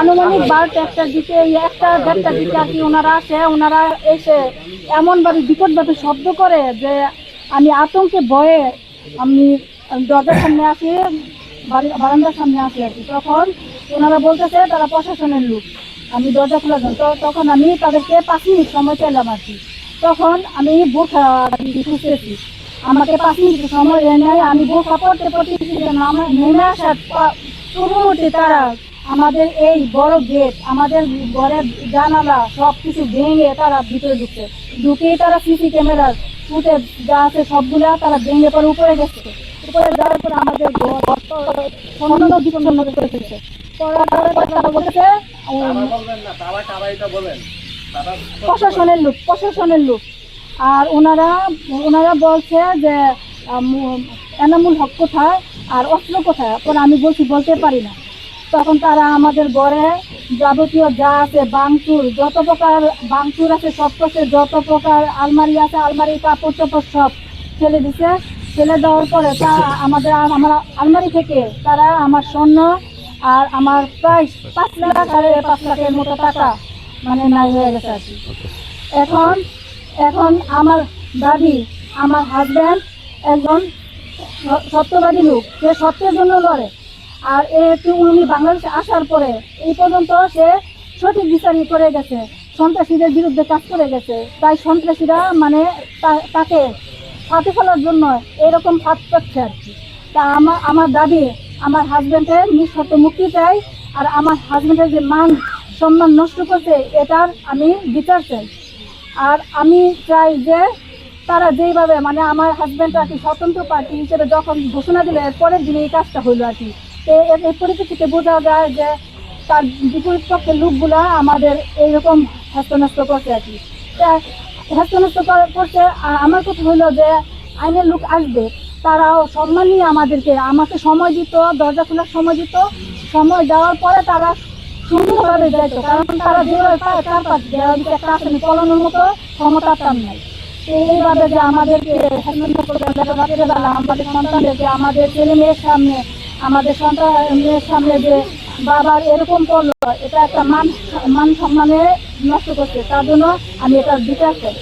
আনুমানিক বারোটা একটার দিকে একটা দেড়টার দিকে আর কি ওনারা আসে, ওনারা এসে এমনভাবে বিকটভাবে শব্দ করে যে আমি আতঙ্কে ভয়ে আমি দরজার সামনে আসি বারান্দার সামনে আসি আর কি। তখন ওনারা বলতেছে, তারা প্রশাসনের লোক। আমি দরজা খোলা তো তখন আমি তাদেরকে পাঁচ মিনিট সময় চাইলাম আর কি। তখন আমি বোরখা খুঁজতেছি। আমাকে পাঁচ মিনিট সময় নেয় আমি বোরখা পড়তে পড়তে আমার নেমে আসার তারা আমাদের এই বড় গেট, আমাদের ঘরের জানালা সব কিছু ভেঙে তারা ভিতরে ঢুকছে। ঢুকেই তারা সিসি ক্যামেরার ফুটে যা আছে সবগুলা তারা ভেঙে পরে উপরে গেছে। উপরে যাওয়ার পরে আমাদের করে ফেলছে। প্রশাসনের লোক প্রশাসনের লোক। আর ওনারা ওনারা বলছে যে এনামুল হক কোথায় আর অস্ত্র কোথায়? আমি বলছি, বলতে পারি না। তখন তারা আমাদের ঘরে যাবতীয় যা আছে বাংচুর যত প্রকার বাংচুর আছে সব কিছু যত প্রকার আলমারি আছে আলমারি কাপড় টাপড় সব ফেলে দিছে। ফেলে দেওয়ার পরে তা আমাদের আমার আলমারি থেকে তারা আমার স্বর্ণ আর আমার প্রায় পাঁচ লাখ সাড়ে পাঁচ লাখের মতো টাকা মানে নাই হয়ে গেছে আর এখন এখন আমার দাদি আমার হাজব্যান্ড একজন সত্যবাদী লোক। সে সত্যের জন্য লড়ে। আর এ একটু উনি বাংলাদেশে আসার পরে এই পর্যন্ত সে সঠিক বিচারই করে গেছে। সন্ত্রাসীদের বিরুদ্ধে কাজ করে গেছে। তাই সন্ত্রাসীরা মানে তাকে ফাঁদে ফেলার জন্য এরকম ফাঁদ পাচ্ছে আর কি। তা আমার আমার দাদি আমার হাজব্যান্ডের নিঃশর্ত মুক্তি চাই আর আমার হাজব্যান্ডের যে মান সম্মান নষ্ট করছে, এটার আমি বিচার চাই। আর আমি চাই যে তারা যেইভাবে মানে আমার হাজব্যান্ড আর কি স্বতন্ত্র পার্টি হিসেবে যখন ঘোষণা দিলে এর পরের দিনে এই কাজটা হইল আর কি। এই পরিপ্রেক্ষিতে বোঝা যায় যে তার বিপরীত পক্ষের লোকগুলা আমাদের এইরকম হস্তনস্ত করছে আর কি। হস্তনস্ত কর- করছে আমার কথা হলো যে আইনের লোক আসবে, তারাও সম্মান নিয়ে আমাদেরকে, আমাকে সময় দিত, দরজা খোলার সময় দিত, সময় দেওয়ার পরে তারা সুন্দরভাবে যাইতো, কারণ তারা যেভাবে পায় দেওয়ার দিকে একটা আসেনি পলানোর মতো ক্ষমতা তার নাই। এইভাবে যে আমাদেরকে আমাদের সন্তানদেরকে, আমাদের ছেলে মেয়ের সামনে আমাদের সন্তানের সামনে যে বাবার এরকম করল, এটা একটা মান মান সম্মানে নষ্ট করছে। তার জন্য আমি এটা বিচার চাই।